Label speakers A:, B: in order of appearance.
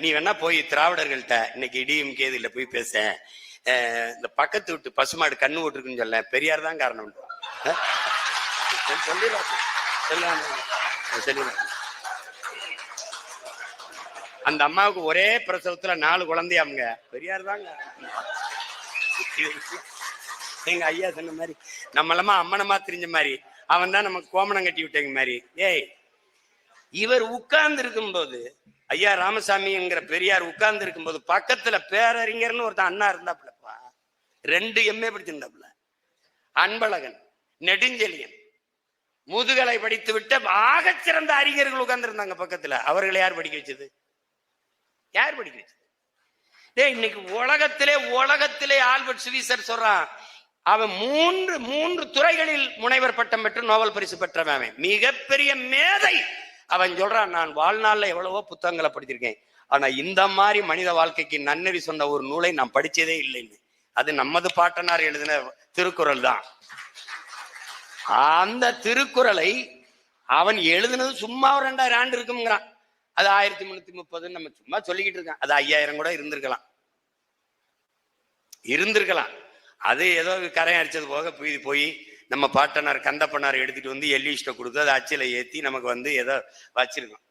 A: நீ வேணா போய் திராவிடர்கள்ட்ட இன்னைக்கு இடியும் கேதில போய் பேச. இந்த பக்கத்து விட்டு பசுமாடு கண்ணு விட்டுருக்குன்னு சொல்ல பெரியார் தான் காரணம் அந்த அம்மாவுக்கு ஒரே பிரசவத்துல நாலு குழந்தையாமுங்க. பெரியார் தாங்க. எங்க ஐயா சொன்ன மாதிரி நம்மளமா அம்மனமா தெரிஞ்ச மாதிரி அவன் தான் நமக்கு கோமணம் கட்டி விட்டேங்க மாதிரி. ஏய் இவர் உட்கார்ந்து இருக்கும் போது ஐயா ராமசாமிங்கிற பெரியார் உட்கார்ந்து இருக்கும்போது பக்கத்துல பேரறிஞர்னு ஒருத்தன் அண்ணா இருந்தாப்புலப்பா ரெண்டு எம்ஏ படிச்சிருந்தாப்புல. அன்பழகன் நெடுஞ்செழியன். முதுகலை படித்து விட்ட ஆக சிறந்த அறிஞர்கள் உட்கார்ந்துருந்தாங்க பக்கத்துல. அவர்களை யார் படிக்க வச்சது? யார் படிக்க வச்சது? டேய் இன்னைக்கு உலகத்திலே உலகத்திலே ஆல்பர்ட் சுவிசர் சொல்றான் அவன் மூன்று மூன்று துறைகளில் முனைவர் பட்டம் பெற்று நோபல் பரிசு பெற்றவன் அவன். மிகப்பெரிய மேதை. அவன் சொல்றான் நான் வாழ்நாள்ல எவ்வளவோ புத்தகங்களை படிச்சிருக்கேன் ஆனா இந்த மாதிரி மனித வாழ்க்கைக்கு நன்னறி சொன்ன ஒரு நூலை நான் படிச்சதே இல்லைன்னு. அது நமது பாட்டனார் எழுதின திருக்குறள் தான். அந்த திருக்குறளை அவன் எழுதுனது சும்மா ஒரு ரெண்டாயிரம் ஆண்டு இருக்குங்கிறான் அது ஆயிரத்தி முன்னூத்தி முப்பதுன்னு நம்ம சும்மா சொல்லிக்கிட்டு இருக்கான். அது ஐயாயிரம் கூட இருந்திருக்கலாம். இருந்திருக்கலாம். அது ஏதோ கரையை அடிச்சது போக போய் போய் நம்ம பாட்டனார் கந்தப்பனார் எடுத்துட்டு வந்து எல்லிஸ்ட கொடுத்து அதை அச்சில ஏத்தி நமக்கு வந்து ஏதோ வச்சிருக்கோம்.